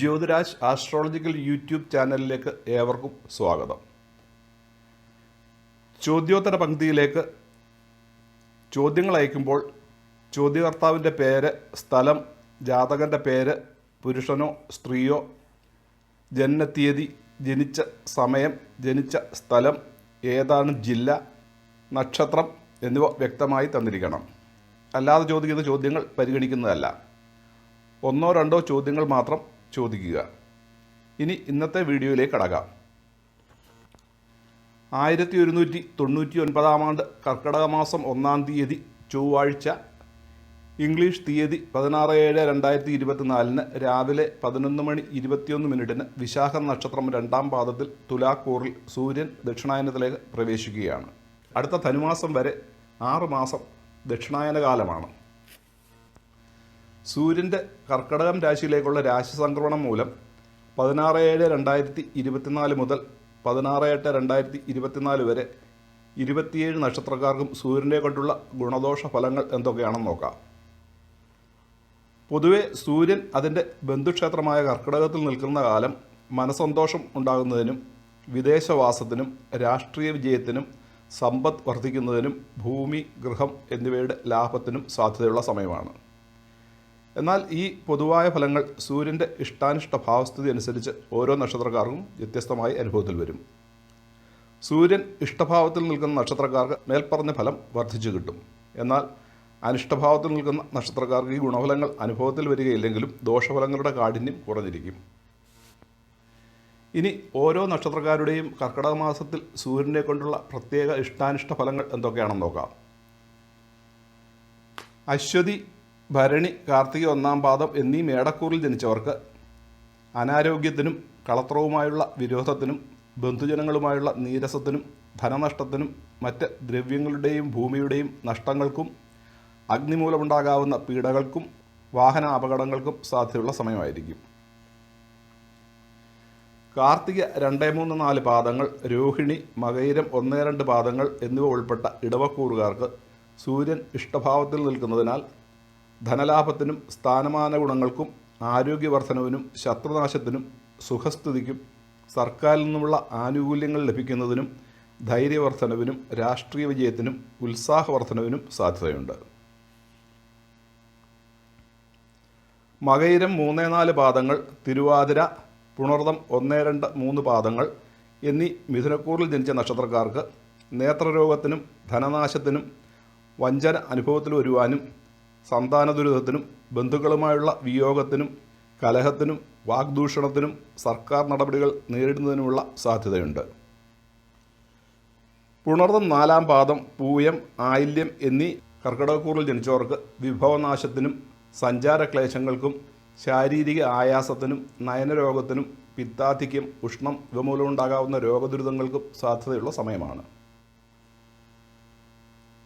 Jyothiraj astrological YouTube ചാനലിലേക്ക് ഏവർക്കും സ്വാഗതം. ചോദ്യോത്തര പങ്ക്തിയിലേക്ക് ചോദ്യങ്ങൾ അയക്കുമ്പോൾ ചോദ്യകർത്താവിന്റെ പേര് സ്ഥലം ജാതകന്റെ പേര് പുരുഷനോ സ്ത്രീയോ ജനനത്തീയതി ജനിച്ച സമയം ജനിച്ച സ്ഥലം ഏതാണ് ജില്ല നക്ഷത്രം എന്നിവ വ്യക്തമായി തന്നിരിക്കണം. അല്ലാതെ ചോദിക്കുന്ന ചോദ്യങ്ങൾ പരിഗണിക്കുന്നതല്ല. ഒന്നോ രണ്ടോ ചോദ്യങ്ങൾ മാത്രം ചോദിക്കുക. ഇനി ഇന്നത്തെ വീഡിയോയിലേക്ക് കടക്കാം. ആയിരത്തി ഒരുന്നൂറ്റി തൊണ്ണൂറ്റി ഒൻപതാം ആണ്ട് കർക്കിടക മാസം ഒന്നാം തീയതി ചൊവ്വാഴ്ച ഇംഗ്ലീഷ് തീയതി പതിനാറ് ഏഴ് രണ്ടായിരത്തി ഇരുപത്തിനാലിന് രാവിലെ പതിനൊന്ന് മണി ഇരുപത്തിയൊന്ന് മിനിറ്റിന് വിശാഖ നക്ഷത്രം രണ്ടാം പാദത്തിൽ തുലാക്കൂറിൽ സൂര്യൻ ദക്ഷിണായനത്തിലേക്ക് പ്രവേശിക്കുകയാണ്. അടുത്ത ധനുമാസം വരെ ആറ് മാസം ദക്ഷിണായന കാലമാണ് സൂര്യന്റെ കർക്കടകം രാശിയിലേക്കുള്ള രാശി സംക്രമണം മൂലം പതിനാറ് ഏഴ് രണ്ടായിരത്തി ഇരുപത്തിനാല് മുതൽ പതിനാറ് എട്ട് രണ്ടായിരത്തി ഇരുപത്തിനാല് വരെ ഇരുപത്തിയേഴ് നക്ഷത്രക്കാർക്കും സൂര്യനെ കൊണ്ടുള്ള ഗുണദോഷ ഫലങ്ങൾ എന്തൊക്കെയാണെന്ന് നോക്കാം. പൊതുവെ സൂര്യൻ അതിന്റെ ബന്ധുക്ഷേത്രമായ കർക്കിടകത്തിൽ നിൽക്കുന്ന കാലം മനസന്തോഷം ഉണ്ടാകുന്നതിനും വിദേശവാസത്തിനും രാഷ്ട്രീയ വിജയത്തിനും സമ്പത്ത് വർദ്ധിക്കുന്നതിനും ഭൂമി ഗൃഹം എന്നിവയുടെ ലാഭത്തിനും സാധ്യതയുള്ള സമയമാണ്. എന്നാൽ ഈ പൊതുവായ ഫലങ്ങൾ സൂര്യന്റെ ഇഷ്ടാനിഷ്ട ഭാവസ്ഥിതി അനുസരിച്ച് ഓരോ നക്ഷത്രക്കാർക്കും വ്യത്യസ്തമായി അനുഭവത്തിൽ വരും. സൂര്യൻ ഇഷ്ടഭാവത്തിൽ നിൽക്കുന്ന നക്ഷത്രക്കാർക്ക് മേൽപ്പറഞ്ഞ ഫലം വർദ്ധിച്ചു കിട്ടും. എന്നാൽ അനിഷ്ടഭാവത്തിൽ നിൽക്കുന്ന നക്ഷത്രക്കാർക്ക് ഈ ഗുണഫലങ്ങൾ അനുഭവത്തിൽ വരികയില്ലെങ്കിലും ദോഷഫലങ്ങളുടെ കാഠിന്യം കുറഞ്ഞിരിക്കും. ഇനി ഓരോ നക്ഷത്രക്കാരുടെയും കർക്കിടക മാസത്തിൽ സൂര്യനെ കൊണ്ടുള്ള പ്രത്യേക ഇഷ്ടാനിഷ്ട ഫലങ്ങൾ എന്തൊക്കെയാണെന്ന് നോക്കാം. അശ്വതി ഭരണി കാർത്തിക ഒന്നാം പാദം എന്നീ മേടക്കൂറിൽ ജനിച്ചവർക്ക് അനാരോഗ്യത്തിനും കളത്രവുമായുള്ള വിരോധത്തിനും ബന്ധുജനങ്ങളുമായുള്ള നീരസത്തിനും ധനനഷ്ടത്തിനും മറ്റ് ദ്രവ്യങ്ങളുടെയും ഭൂമിയുടെയും നഷ്ടങ്ങൾക്കും അഗ്നിമൂലമുണ്ടാകാവുന്ന പീഡകൾക്കും വാഹന അപകടങ്ങൾക്കും സാധ്യതയുള്ള സമയമായിരിക്കും. കാർത്തിക രണ്ട് മൂന്ന് നാല് പാദങ്ങൾ രോഹിണി മകയിരം ഒന്ന് രണ്ട് പാദങ്ങൾ എന്നിവ ഉൾപ്പെട്ട ഇടവക്കൂറുകാർക്ക് സൂര്യൻ ഇഷ്ടഭാവത്തിൽ നിൽക്കുന്നതിനാൽ ധനലാഭത്തിനും സ്ഥാനമാന ഗുണങ്ങൾക്കും ആരോഗ്യവർദ്ധനവിനും ശത്രുനാശത്തിനും സുഖസ്ഥിതിക്കും സർക്കാരിൽ നിന്നുമുള്ള ആനുകൂല്യങ്ങൾ ലഭിക്കുന്നതിനും ധൈര്യവർദ്ധനവിനും രാഷ്ട്രീയ വിജയത്തിനും ഉത്സാഹവർദ്ധനവിനും സാധ്യതയുണ്ട്. മകയിരം മൂന്ന് നാല് പാദങ്ങൾ തിരുവാതിര പുണർതം ഒന്ന് രണ്ട് മൂന്ന് പാദങ്ങൾ എന്നീ മിഥുനക്കൂറിൽ ജനിച്ച നക്ഷത്രക്കാർക്ക് നേത്രരോഗത്തിനും ധനനാശത്തിനും വഞ്ചന അനുഭവത്തിൽ വരുവാനും സന്താന ദുരിതത്തിനും ബന്ധുക്കളുമായുള്ള വിയോഗത്തിനും കലഹത്തിനും വാഗ്ദൂഷണത്തിനും സർക്കാർ നടപടികൾ നേരിടുന്നതിനുമുള്ള സാധ്യതയുണ്ട്. പുണർദം നാലാം പാദം പൂയം ആയില്യം എന്നീ കർക്കിടകക്കൂറിൽ ജനിച്ചവർക്ക് വിഭവനാശത്തിനും സഞ്ചാരക്ലേശങ്ങൾക്കും ശാരീരിക ആയാസത്തിനും നയനരോഗത്തിനും പിത്താധിക്യം ഉഷ്ണം ഇവ മൂലമുണ്ടാകാവുന്ന രോഗദുരിതങ്ങൾക്കും സാധ്യതയുള്ള സമയമാണ്.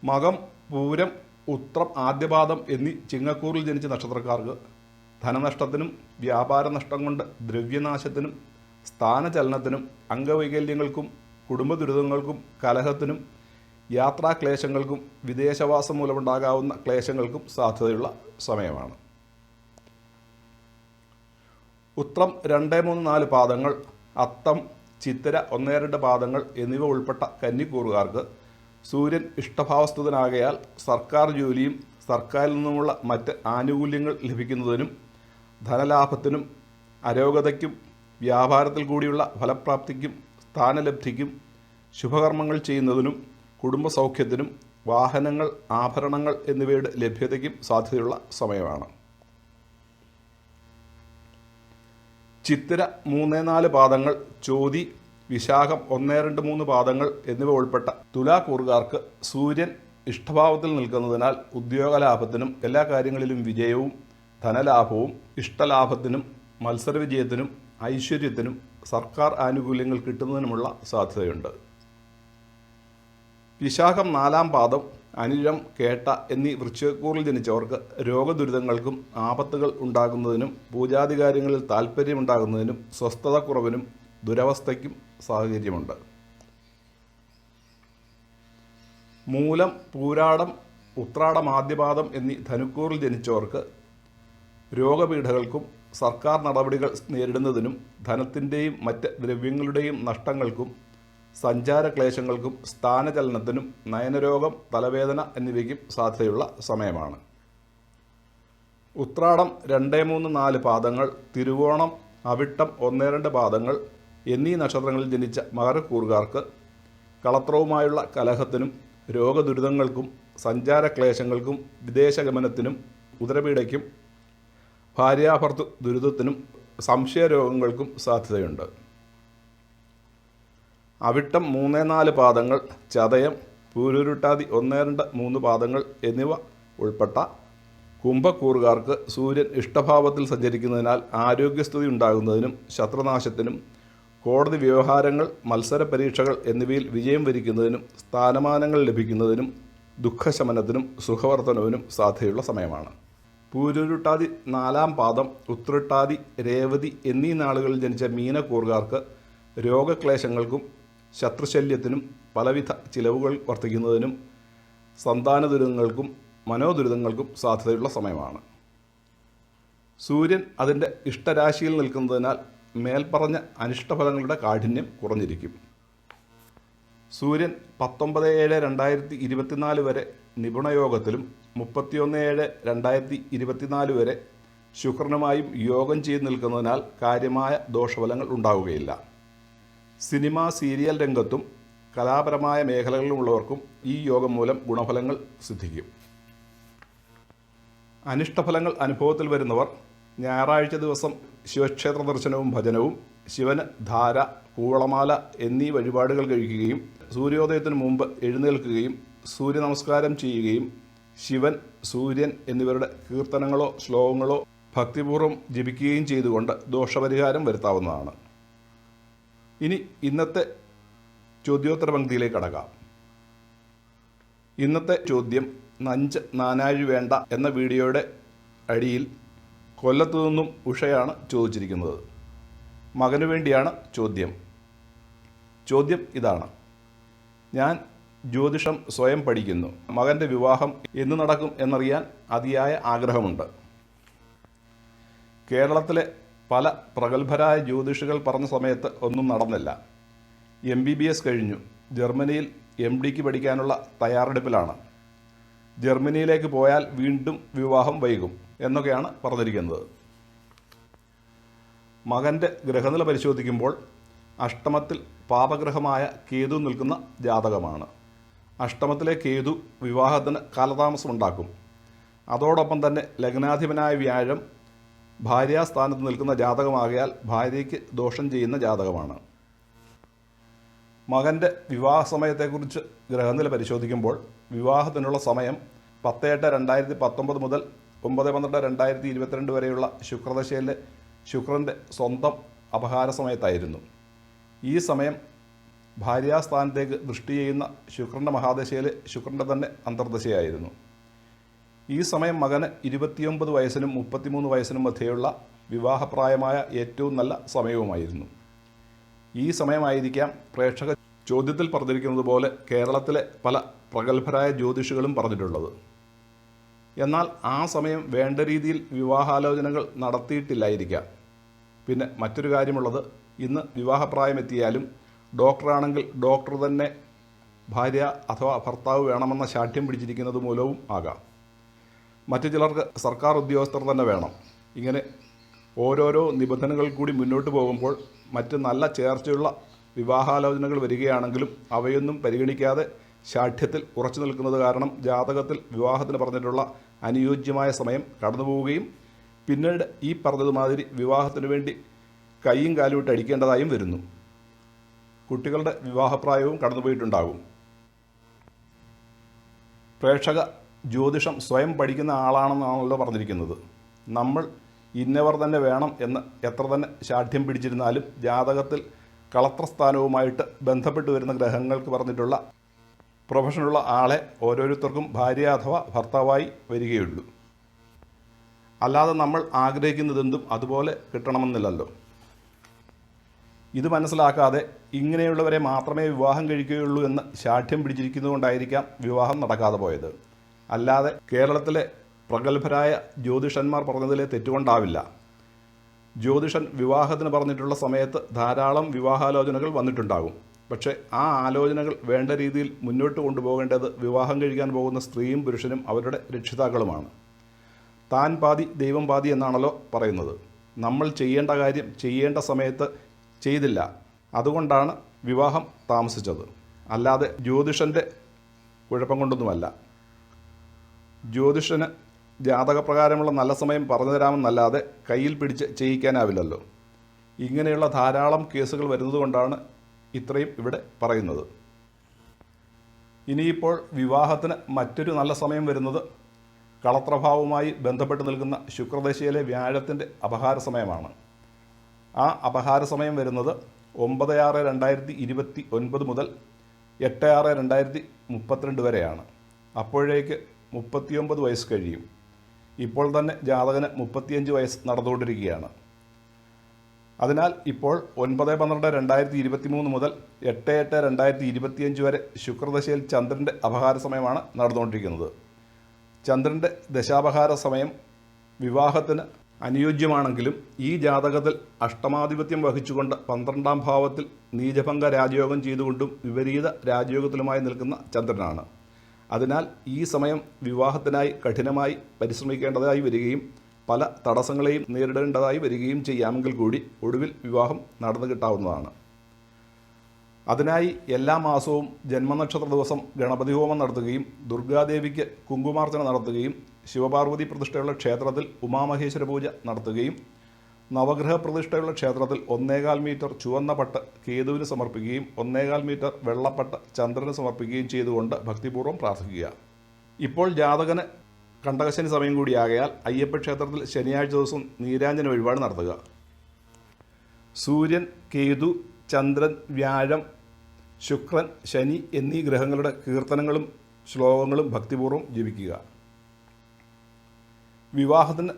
മകം പൂരം ഉത്രം ആദ്യപാദം എന്നീ ചിങ്ങക്കൂറിൽ ജനിച്ച നക്ഷത്രക്കാർക്ക് ധനനഷ്ടത്തിനും വ്യാപാര നഷ്ടം കൊണ്ട് ദ്രവ്യനാശത്തിനും സ്ഥാനചലനത്തിനും അംഗവൈകല്യങ്ങൾക്കും കുടുംബ ദുരിതങ്ങൾക്കും കലഹത്തിനും യാത്രാക്ലേശങ്ങൾക്കും വിദേശവാസം മൂലമുണ്ടാകാവുന്ന ക്ലേശങ്ങൾക്കും സാധ്യതയുള്ള സമയമാണ്. ഉത്രം രണ്ട് മൂന്ന് നാല് പാദങ്ങൾ അത്തം ചിത്തിര ഒന്നേ രണ്ട് പാദങ്ങൾ എന്നിവ ഉൾപ്പെട്ട കന്നിക്കൂറുകാർക്ക് സൂര്യൻ ഇഷ്ടഭാവസ്ഥിതനാകയാൽ സർക്കാർ ജോലിയും സർക്കാരിൽ നിന്നുമുള്ള മറ്റ് ആനുകൂല്യങ്ങൾ ലഭിക്കുന്നതിനും ധനലാഭത്തിനും അരോഗതയ്ക്കും വ്യാപാരത്തിൽ കൂടിയുള്ള ഫലപ്രാപ്തിക്കും സ്ഥാനലബ്ധിക്കും ശുഭകർമ്മങ്ങൾ ചെയ്യുന്നതിനും കുടുംബസൗഖ്യത്തിനും വാഹനങ്ങൾ ആഭരണങ്ങൾ എന്നിവയുടെ ലഭ്യതയ്ക്കും സാധ്യതയുള്ള സമയമാണ്. ചിത്തിര മൂന്ന് നാല് പാദങ്ങൾ ചോതി വിശാഖം ഒന്ന് രണ്ട് മൂന്ന് പാദങ്ങൾ എന്നിവ ഉൾപ്പെട്ട തുലാക്കൂറുകാർക്ക് സൂര്യൻ ഇഷ്ടഭാവത്തിൽ നിൽക്കുന്നതിനാൽ ഉദ്യോഗലാഭത്തിനും എല്ലാ കാര്യങ്ങളിലും വിജയവും ധനലാഭവും ഇഷ്ടലാഭത്തിനും മത്സരവിജയത്തിനും ഐശ്വര്യത്തിനും സർക്കാർ ആനുകൂല്യങ്ങൾ കിട്ടുന്നതിനുമുള്ള സാധ്യതയുണ്ട്. വിശാഖം നാലാം പാദം അനിഴം കേട്ട എന്നീ വൃക്ഷക്കൂറിൽ ജനിച്ചവർക്ക് രോഗദുരിതങ്ങൾക്കും ആപത്തുകൾ ഉണ്ടാകുന്നതിനും പൂജാതികാര്യങ്ങളിൽ താല്പര്യമുണ്ടാകുന്നതിനും സ്വസ്ഥതക്കുറവിനും ദുരവസ്ഥയ്ക്കും സാഹചര്യമുണ്ട്. മൂലം പൂരാടം ഉത്രാടം ആദ്യപാദം എന്നീ ധനുക്കൂറിൽ ജനിച്ചവർക്ക് രോഗപീഠകൾക്കും സർക്കാർ നടപടികൾ നേരിടുന്നതിനും ധനത്തിന്റെയും മറ്റ് ദ്രവ്യങ്ങളുടെയും നഷ്ടങ്ങൾക്കും സഞ്ചാര ക്ലേശങ്ങൾക്കും സ്ഥാനചലനത്തിനും നയനരോഗം തലവേദന എന്നിവയ്ക്കും സാധ്യതയുള്ള സമയമാണ്. ഉത്രാടം രണ്ട് മൂന്ന് നാല് പാദങ്ങൾ തിരുവോണം അവിട്ടം ഒന്ന് രണ്ട് പാദങ്ങൾ എന്നീ നക്ഷത്രങ്ങളിൽ ജനിച്ച മകരക്കൂറുകാർക്ക് കളത്രവുമായുള്ള കലഹത്തിനും രോഗദുരിതങ്ങൾക്കും സഞ്ചാരക്ലേശങ്ങൾക്കും വിദേശഗമനത്തിനും ഉദരപീഡയ്ക്കും ഭാര്യാഭർത്തു ദുരിതത്തിനും സംശയരോഗങ്ങൾക്കും സാധ്യതയുണ്ട്. അവിട്ടം മൂന്ന് നാല് പാദങ്ങൾ ചതയം പൂരുരുട്ടാതി ഒന്ന് രണ്ട് മൂന്ന് പാദങ്ങൾ എന്നിവ ഉൾപ്പെട്ട കുംഭക്കൂറുകാർക്ക് സൂര്യൻ ഇഷ്ടഭാവത്തിൽ സഞ്ചരിക്കുന്നതിനാൽ ആരോഗ്യസ്ഥിതി ഉണ്ടാകുന്നതിനും ശത്രുനാശത്തിനും കോടതി വ്യവഹാരങ്ങൾ മത്സര പരീക്ഷകൾ എന്നിവയിൽ വിജയം വരിക്കുന്നതിനും സ്ഥാനമാനങ്ങൾ ലഭിക്കുന്നതിനും ദുഃഖശമനത്തിനും സുഖവർദ്ധനവിനും സാധ്യതയുള്ള സമയമാണ്. പൂരുരുട്ടാതി നാലാം പാദം ഉത്രട്ടാതി രേവതി എന്നീ നാളുകളിൽ ജനിച്ച മീനക്കൂറുകാർക്ക് രോഗക്ലേശങ്ങൾക്കും ശത്രുശല്യത്തിനും പലവിധ ചിലവുകൾ വർദ്ധിക്കുന്നതിനും സന്താന ദുരിതങ്ങൾക്കും മനോദുരിതങ്ങൾക്കും സാധ്യതയുള്ള സമയമാണ്. സൂര്യൻ അതിന്റെ ഇഷ്ടരാശിയിൽ നിൽക്കുന്നതിനാൽ മേൽപ്പറഞ്ഞ അനിഷ്ടഫലങ്ങളുടെ കാഠിന്യം കുറഞ്ഞിരിക്കും. സൂര്യൻ പത്തൊമ്പത് ഏഴ് രണ്ടായിരത്തി ഇരുപത്തിനാല് വരെ നിപുണയോഗത്തിലും മുപ്പത്തിയൊന്ന് ഏഴ് രണ്ടായിരത്തി ഇരുപത്തിനാല് വരെ ശുക്രനുമായും യോഗം ചെയ്ത് നിൽക്കുന്നതിനാൽ കാര്യമായ ദോഷഫലങ്ങൾ ഉണ്ടാവുകയില്ല. സിനിമ സീരിയൽ രംഗത്തും കലാപരമായ മേഖലകളിലുമുള്ളവർക്കും ഈ യോഗം മൂലം ഗുണഫലങ്ങൾ സിദ്ധിക്കും. അനിഷ്ടഫലങ്ങൾ അനുഭവത്തിൽ വരുന്നവർ ഞായറാഴ്ച ദിവസം ശിവക്ഷേത്ര ദർശനവും ഭജനവും ശിവന് ധാര കൂവളമാല എന്നീ വഴിപാടുകൾ കഴിക്കുകയും സൂര്യോദയത്തിന് മുമ്പ് എഴുന്നേൽക്കുകയും സൂര്യ നമസ്കാരം ചെയ്യുകയും ശിവൻ സൂര്യൻ എന്നിവരുടെ കീർത്തനങ്ങളോ ശ്ലോകങ്ങളോ ഭക്തിപൂർവം ജപിക്കുകയും ചെയ്തുകൊണ്ട് ദോഷപരിഹാരം വരുത്താവുന്നതാണ്. ഇനി ഇന്നത്തെ ചോദ്യോത്തര പങ്ക്തിയിലേക്ക് അടക്കാം ഇന്നത്തെ ചോദ്യം നഞ്ച് നാനാഴി വേണ്ട എന്ന വീഡിയോയുടെ അടിയിൽ കൊല്ലത്തു നിന്നും ഉഷയാണ് ചോദിച്ചിരിക്കുന്നത്. മകനു വേണ്ടിയാണ് ചോദ്യം. ചോദ്യം ഇതാണ്. ഞാൻ ജ്യോതിഷം സ്വയം പഠിക്കുന്നു. മകന്റെ വിവാഹം എന്ന് നടക്കും എന്നറിയാൻ അതിയായ ആഗ്രഹമുണ്ട്. കേരളത്തിലെ പല പ്രഗത്ഭരായ ജ്യോതിഷികൾ പറഞ്ഞ സമയത്ത് ഒന്നും നടന്നില്ല. എം ബി ബി എസ് കഴിഞ്ഞു. ജർമ്മനിയിൽ എം ഡിക്ക് പഠിക്കാനുള്ള തയ്യാറെടുപ്പിലാണ്. ജർമ്മനിയിലേക്ക് പോയാൽ വീണ്ടും വിവാഹം വൈകും എന്നൊക്കെയാണ് പറഞ്ഞിരിക്കുന്നത്. മകന്റെ ഗ്രഹനില പരിശോധിക്കുമ്പോൾ അഷ്ടമത്തിൽ പാപഗ്രഹമായ കേതു നിൽക്കുന്ന ജാതകമാണ്. അഷ്ടമത്തിലെ കേതു വിവാഹത്തിന് കാലതാമസമുണ്ടാക്കും. അതോടൊപ്പം തന്നെ ലഗ്നാധിപനായ വ്യാഴം ഭാര്യാസ്ഥാനത്ത് നിൽക്കുന്ന ജാതകമാകയാൽ ഭാര്യയ്ക്ക് ദോഷം ചെയ്യുന്ന ജാതകമാണ്. മകന്റെ വിവാഹ സമയത്തെക്കുറിച്ച് ഗ്രഹനില പരിശോധിക്കുമ്പോൾ വിവാഹത്തിനുള്ള സമയം പത്ത് എട്ട് രണ്ടായിരത്തി പത്തൊമ്പത് മുതൽ ഒമ്പത് പന്ത്രണ്ട് രണ്ടായിരത്തി ഇരുപത്തിരണ്ട് വരെയുള്ള ശുക്രദശയിലെ ശുക്രന്റെ സ്വന്തം അപഹാര സമയത്തായിരുന്നു. ഈ സമയം ഭാര്യാസ്ഥാനത്തേക്ക് ദൃഷ്ടി ചെയ്യുന്ന ശുക്രന്റെ മഹാദശയിൽ ശുക്രന്റെ തന്നെ അന്തർദശയായിരുന്നു. ഈ സമയം മകന് ഇരുപത്തിയൊമ്പത് വയസ്സിനും മുപ്പത്തിമൂന്ന് വയസ്സിനും മധ്യയുള്ള വിവാഹപ്രായമായ ഏറ്റവും നല്ല സമയവുമായിരുന്നു. ഈ സമയമായിരിക്കാം പ്രേക്ഷക ചോദ്യത്തിൽ പറഞ്ഞിരിക്കുന്നത് പോലെ കേരളത്തിലെ പല പ്രഗത്ഭരായ ജ്യോതിഷികളും പറഞ്ഞിട്ടുള്ളത്. എന്നാൽ ആ സമയം വേണ്ട രീതിയിൽ വിവാഹാലോചനകൾ നടത്തിയിട്ടില്ലായിരിക്കാം. പിന്നെ മറ്റൊരു കാര്യമുള്ളത് ഇന്ന് വിവാഹപ്രായമെത്തിയാലും ഡോക്ടറാണെങ്കിൽ ഡോക്ടർ തന്നെ ഭാര്യ അഥവാ ഭർത്താവ് വേണമെന്ന ശാഠ്യം പിടിച്ചിരിക്കുന്നത് മൂലവും ആകാം. മറ്റു ചിലർക്ക് സർക്കാർ ഉദ്യോഗസ്ഥർ തന്നെ വേണം. ഇങ്ങനെ ഓരോരോ നിബന്ധനകൾ കൂടി മുന്നോട്ട് പോകുമ്പോൾ മറ്റ് നല്ല ചേർച്ചയുള്ള വിവാഹാലോചനകൾ വരികയാണെങ്കിലും അവയൊന്നും പരിഗണിക്കാതെ ശാഠ്യത്തിൽ ഉറച്ചു നിൽക്കുന്നത് കാരണം ജാതകത്തിൽ വിവാഹത്തിന് പറഞ്ഞിട്ടുള്ള അനുയോജ്യമായ സമയം കടന്നു പോവുകയും പിന്നീട് ഈ പറഞ്ഞതുമാതിരി വിവാഹത്തിന് വേണ്ടി കൈയും കാലും ഇട്ട് അടിക്കേണ്ടതായും വരുന്നു. കുട്ടികളുടെ വിവാഹപ്രായവും കടന്നുപോയിട്ടുണ്ടാകും. പ്രേക്ഷക ജ്യോതിഷം സ്വയം പഠിക്കുന്ന ആളാണെന്നാണല്ലോ പറഞ്ഞിരിക്കുന്നത്. നമ്മൾ ഇന്നവർ തന്നെ വേണം എന്ന് എത്ര തന്നെ ശാഠ്യം പിടിച്ചിരുന്നാലും ജാതകത്തിൽ കളത്രസ്ഥാനവുമായിട്ട് ബന്ധപ്പെട്ട് വരുന്ന ഗ്രഹങ്ങൾക്ക് പറഞ്ഞിട്ടുള്ള പ്രൊഫഷനുള്ള ആളെ ഓരോരുത്തർക്കും ഭാര്യ അഥവാ ഭർത്താവായി വരികയുള്ളൂ. അല്ലാതെ നമ്മൾ ആഗ്രഹിക്കുന്നതെന്തും അതുപോലെ കിട്ടണമെന്നില്ലല്ലോ. ഇത് മനസ്സിലാക്കാതെ ഇങ്ങനെയുള്ളവരെ മാത്രമേ വിവാഹം കഴിക്കുകയുള്ളൂ എന്ന് ശാഠ്യം പിടിച്ചിരിക്കുന്നതുകൊണ്ടായിരിക്കാം വിവാഹം നടക്കാതെ പോയത്. അല്ലാതെ കേരളത്തിലെ പ്രഗത്ഭരായ ജ്യോതിഷന്മാർ പറഞ്ഞതിലെ തെറ്റുകൊണ്ടാവില്ല. ജ്യോതിഷൻ വിവാഹത്തിന് പറഞ്ഞിട്ടുള്ള സമയത്ത് ധാരാളം വിവാഹാലോചനകൾ വന്നിട്ടുണ്ടാകും. പക്ഷേ ആ ആലോചനകൾ വേണ്ട രീതിയിൽ മുന്നോട്ട് കൊണ്ടുപോകേണ്ടത് വിവാഹം കഴിക്കാൻ പോകുന്ന സ്ത്രീയും പുരുഷനും അവരുടെ രക്ഷിതാക്കളുമാണ്. താൻ പാതി ദൈവം പാതി എന്നാണല്ലോ പറയുന്നത്. നമ്മൾ ചെയ്യേണ്ട കാര്യം ചെയ്യേണ്ട സമയത്ത് ചെയ്തില്ല. അതുകൊണ്ടാണ് വിവാഹം താമസിച്ചത്. അല്ലാതെ ജ്യോതിഷന്റെ കുഴപ്പം കൊണ്ടൊന്നുമല്ല. ജ്യോതിഷന് ജാതകപ്രകാരമുള്ള നല്ല സമയം പറഞ്ഞു തരാമെന്നല്ലാതെ കയ്യിൽ പിടിച്ച് ചെയ്യിക്കാനാവില്ലല്ലോ. ഇങ്ങനെയുള്ള ധാരാളം കേസുകൾ വരുന്നതുകൊണ്ടാണ് ഇത്രയും ഇവിടെ പറയുന്നത്. ഇനിയിപ്പോൾ വിവാഹത്തിന് മറ്റൊരു നല്ല സമയം വരുന്നത് കളത്രഭാവവുമായി ബന്ധപ്പെട്ട് നിൽക്കുന്ന ശുക്രദശയിലെ വ്യാഴത്തിന്റെ അപഹാര സമയമാണ്. ആ അപഹാര സമയം വരുന്നത് ഒമ്പത് ആറ് രണ്ടായിരത്തി ഇരുപത്തി ഒൻപത് മുതൽ എട്ട് ആറ് രണ്ടായിരത്തി മുപ്പത്തിരണ്ട് വരെയാണ്. അപ്പോഴേക്ക് മുപ്പത്തിയൊമ്പത് വയസ്സ് കഴിയും. ഇപ്പോൾ തന്നെ ജാതകന് മുപ്പത്തിയഞ്ച് വയസ്സ് നടന്നുകൊണ്ടിരിക്കുകയാണ്. അതിനാൽ ഇപ്പോൾ ഒൻപത് പന്ത്രണ്ട് രണ്ടായിരത്തി ഇരുപത്തി മൂന്ന് മുതൽ എട്ട് എട്ട് രണ്ടായിരത്തി ഇരുപത്തിയഞ്ച് വരെ ശുക്രദശയിൽ ചന്ദ്രന്റെ അപഹാര സമയമാണ് നടന്നുകൊണ്ടിരിക്കുന്നത്. ചന്ദ്രന്റെ ദശാപഹാര സമയം വിവാഹത്തിന് അനുയോജ്യമാണെങ്കിലും ഈ ജാതകത്തിൽ അഷ്ടമാധിപത്യം വഹിച്ചുകൊണ്ട് പന്ത്രണ്ടാം ഭാവത്തിൽ നീചഭംഗ രാജയോഗം ചെയ്തുകൊണ്ടും വിപരീത രാജയോഗത്തിലുമായി നിൽക്കുന്ന ചന്ദ്രനാണ്. അതിനാൽ ഈ സമയം വിവാഹത്തിനായി കഠിനമായി പരിശ്രമിക്കേണ്ടതായി വരികയും പല തടസ്സങ്ങളെയും നേരിടേണ്ടതായി വരികയും ചെയ്യാമെങ്കിൽ കൂടി ഒടുവിൽ വിവാഹം നടന്നു കിട്ടാവുന്നതാണ്. അതിനായി എല്ലാ മാസവും ജന്മനക്ഷത്ര ദിവസം ഗണപതി ഹോമം നടത്തുകയും ദുർഗാദേവിക്ക് കുങ്കുമാർച്ചന നടത്തുകയും ശിവപാർവതി പ്രതിഷ്ഠയുള്ള ക്ഷേത്രത്തിൽ ഉമാമഹേശ്വര പൂജ നടത്തുകയും നവഗ്രഹ പ്രതിഷ്ഠയുള്ള ക്ഷേത്രത്തിൽ ഒന്നേകാൽ മീറ്റർ ചുവന്ന പട്ട് കേതുവിന് സമർപ്പിക്കുകയും ഒന്നേകാൽ മീറ്റർ വെള്ളപ്പട്ട് ചന്ദ്രന് സമർപ്പിക്കുകയും ചെയ്തുകൊണ്ട് ഭക്തിപൂർവം പ്രാർത്ഥിക്കുക. ഇപ്പോൾ ജാതകന് കണ്ടകശനി സമയം കൂടിയാകയാൽ അയ്യപ്പ ക്ഷേത്രത്തിൽ ശനിയാഴ്ച ദിവസം നീരാഞ്ജന വഴിപാട് നടത്തുക. സൂര്യൻ കേതു ചന്ദ്രൻ വ്യാഴം ശുക്രൻ ശനി എന്നീ ഗ്രഹങ്ങളുടെ കീർത്തനങ്ങളും ശ്ലോകങ്ങളും ഭക്തിപൂർവം ജപിക്കുക. വിവാഹത്തിന്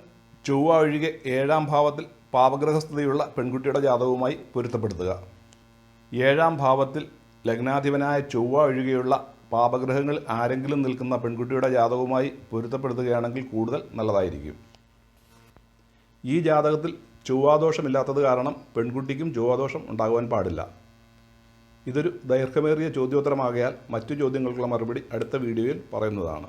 ചൊവ്വ ഒഴികെ ഏഴാം ഭാവത്തിൽ പാപഗ്രഹസ്ഥതയുള്ള പെൺകുട്ടിയുടെ ജാതകവുമായി പൊരുത്തപ്പെടുത്തുക. ഏഴാം ഭാവത്തിൽ ലഗ്നാധിപനായ ചൊവ്വ ഒഴികെയുള്ള പാപഗ്രഹങ്ങൾ ആരെങ്കിലും നിൽക്കുന്ന പെൺകുട്ടിയുടെ ജാതകവുമായി പൊരുത്തപ്പെടുത്തുകയാണെങ്കിൽ കൂടുതൽ നല്ലതായിരിക്കും. ഈ ജാതകത്തിൽ ചൊവ്വാദോഷമില്ലാത്തത് കാരണം പെൺകുട്ടിക്കും ചൊവ്വാദോഷം ഉണ്ടാകുവാൻ പാടില്ല. ഇതൊരു ദൈർഘ്യമേറിയ ചോദ്യോത്തരമാകയാൽ മറ്റു ചോദ്യങ്ങൾക്കുള്ള മറുപടി അടുത്ത വീഡിയോയിൽ പറയുന്നതാണ്.